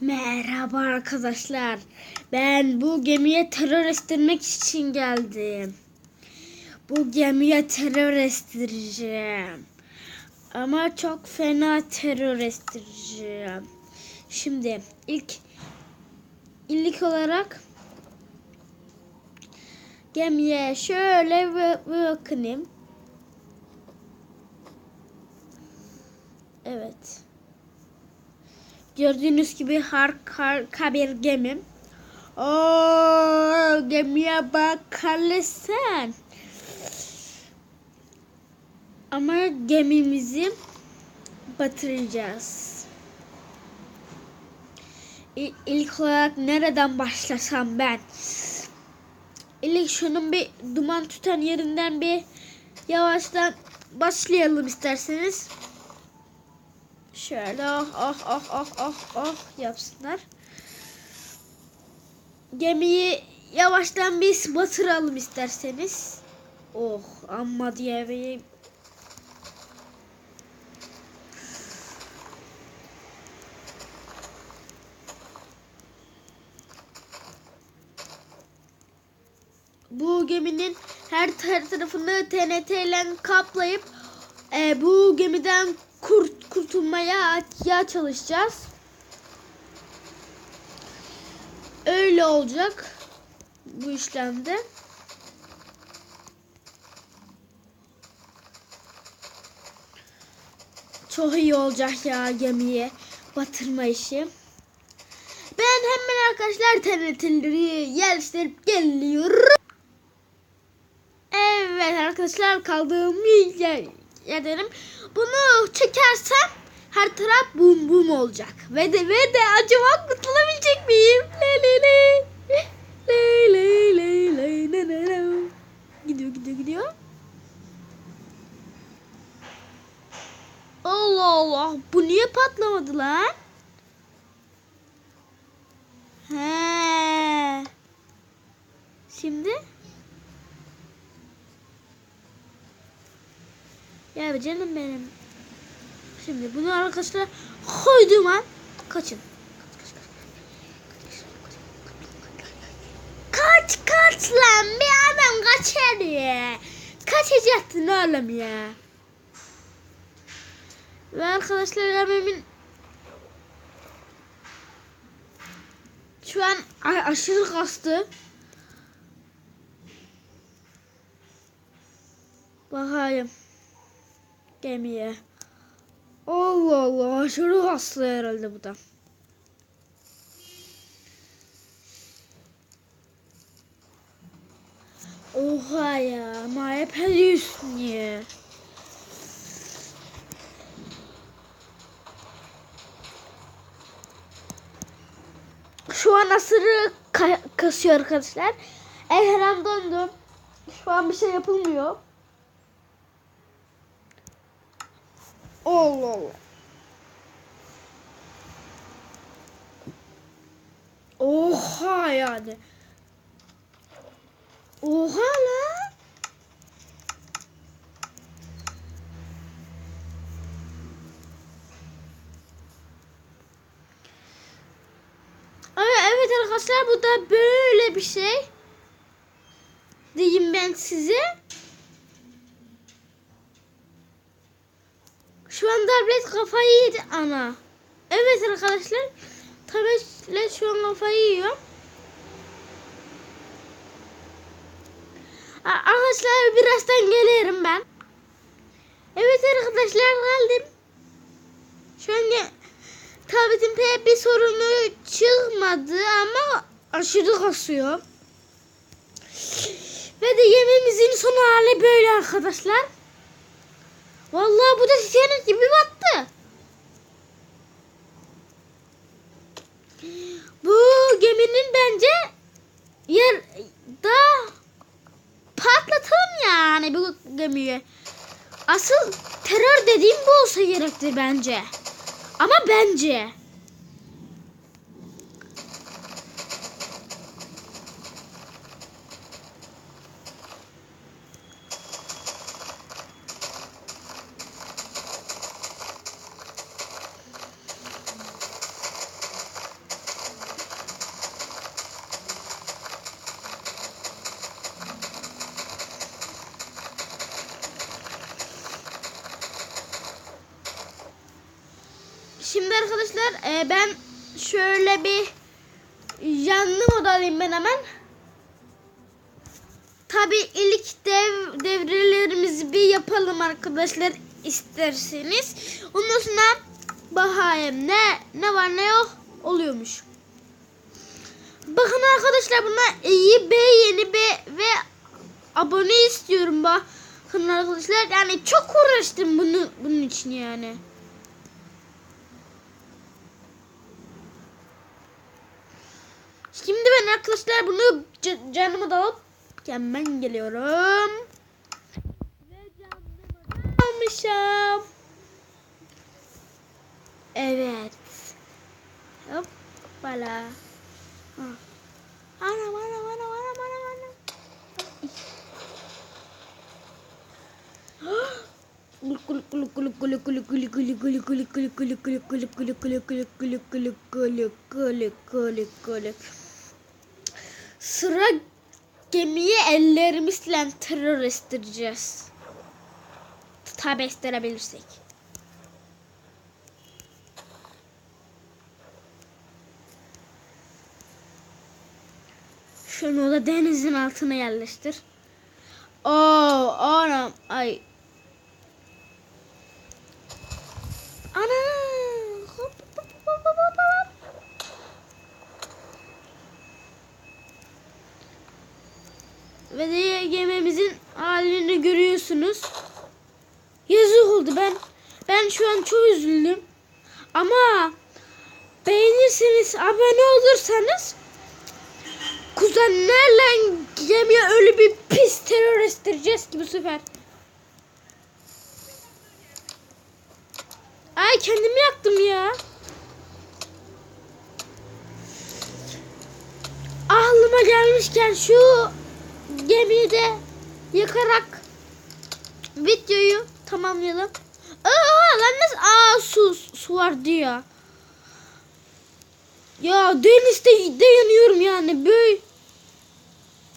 Merhaba arkadaşlar. Ben bu gemiye terör estirmek için geldim. Bu gemiye terör estireceğim. Ama çok fena terör estireceğim. Şimdi ilk ilk olarak gemiye şöyle bir bakınayım. Evet. Gördüğünüz gibi harika bir gemim. Oo, gemiye bakarsan. Ama gemimizi batıracağız. İlk olarak nereden başlasam ben? İlk şunun bir duman tutan yerinden bir yavaştan başlayalım isterseniz. Şöyle ah ah ah ah ah ah yapsınlar. Gemiyi yavaştan biz batıralım isterseniz. Oh amma diyemeyim. Bu geminin her, tarafını TNT ile kaplayıp e, bu gemiden kurt kurtulmaya ya çalışacağız. Öyle olacak bu işlemde. Çok iyi olacak ya gemiye batırma işi. Ben hemen arkadaşlar TNT'leri yerleştirip geliyorum. Evet arkadaşlar kaldığım yer, yerdenim. Bunu çekersem her taraf bum bum olacak. Ve de ve de acaba kurtulabilecek miyim? Le le le. Le le le le ne ne ne. Gidiyor gidiyor gidiyor. Allah Allah. Bu niye patlamadı lan? He. Şimdi Ya canım benim. Şimdi bunu arkadaşlar koydum an. Kaçın. Kaç kaç lan bir adam kaçar ya. Kaçacaktın oğlum ya. Ve arkadaşlar gemimin şu an aşırı kastı. Bakayım gemiye. Allah Allah aşırı hasta herhalde bu da. Oha ya ama hep ediyorsun ya. Şu an asırı ka- kasıyor arkadaşlar. Ekran dondu. Şu an bir şey yapılmıyor. Allah Allah. Oha yani. Oha lan. Evet, arkadaşlar bu da böyle bir şey. Diyeyim ben size. Şu an tablet kafayı yedi ana. Evet arkadaşlar. Tablet şu an kafayı yiyor. Arkadaşlar birazdan gelirim ben. Evet arkadaşlar geldim. Şu an tabletin bir sorunu çıkmadı ama aşırı kasıyor. Ve de yememizin son hali böyle arkadaşlar. Vallahi bu da Titanic gibi battı. Bu geminin bence yer da patlatalım yani bu gemiyi. Asıl terör dediğim bu olsa gerektir bence. Ama bence. Şimdi arkadaşlar e, ben şöyle bir canlı mod alayım ben hemen. Tabi ilk dev devrelerimizi bir yapalım arkadaşlar isterseniz. Ondan sonra bakayım ne ne var ne yok oluyormuş. Bakın arkadaşlar buna iyi beğeni be ve abone istiyorum bakın arkadaşlar. Yani çok uğraştım bunu bunun için yani. Şimdi ben arkadaşlar bunu ca- canıma da alıp hemen geliyorum. Almışım. Evet. Hoppala. Ha. Anam anam anam anam anam anam. Gulu gulu gulu gulu gulu gulu gulu gulu gulu gulu gulu gulu gulu gulu gulu gulu gulu Sıra gemiyi ellerimizle terör estireceğiz. Tabi estirebilirsek. Şunu da denizin altına yerleştir. Oo, anam, ay. Ana! Ve de halini görüyorsunuz. Yazık oldu ben. Ben şu an çok üzüldüm. Ama beğenirseniz abone olursanız kuzenlerle gemiye öyle bir pis terör estireceğiz ki bu sefer. Ay kendimi yaktım ya. Aklıma gelmişken şu gemiyi de yakarak videoyu tamamlayalım. Aa lan nasıl? Aa su, su vardı ya. Ya denizde de yanıyorum yani böyle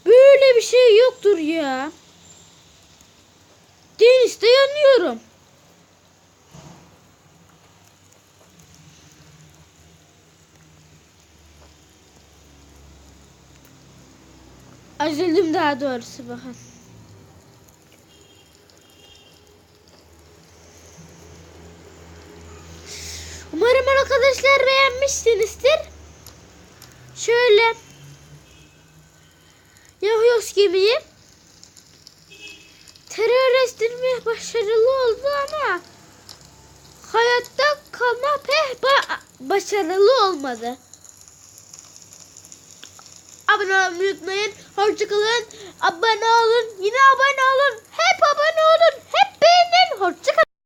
böyle bir şey yoktur ya. Denizde yanıyorum. Üzüldüm daha doğrusu bakın. Umarım arkadaşlar beğenmişsinizdir. Şöyle Yahyos gemiyi terör estirmeye başarılı oldu ama hayatta kalma pek ba- başarılı olmadı. Abone olmayı unutmayın. Hoşçakalın. Abone olun. Yine abone olun.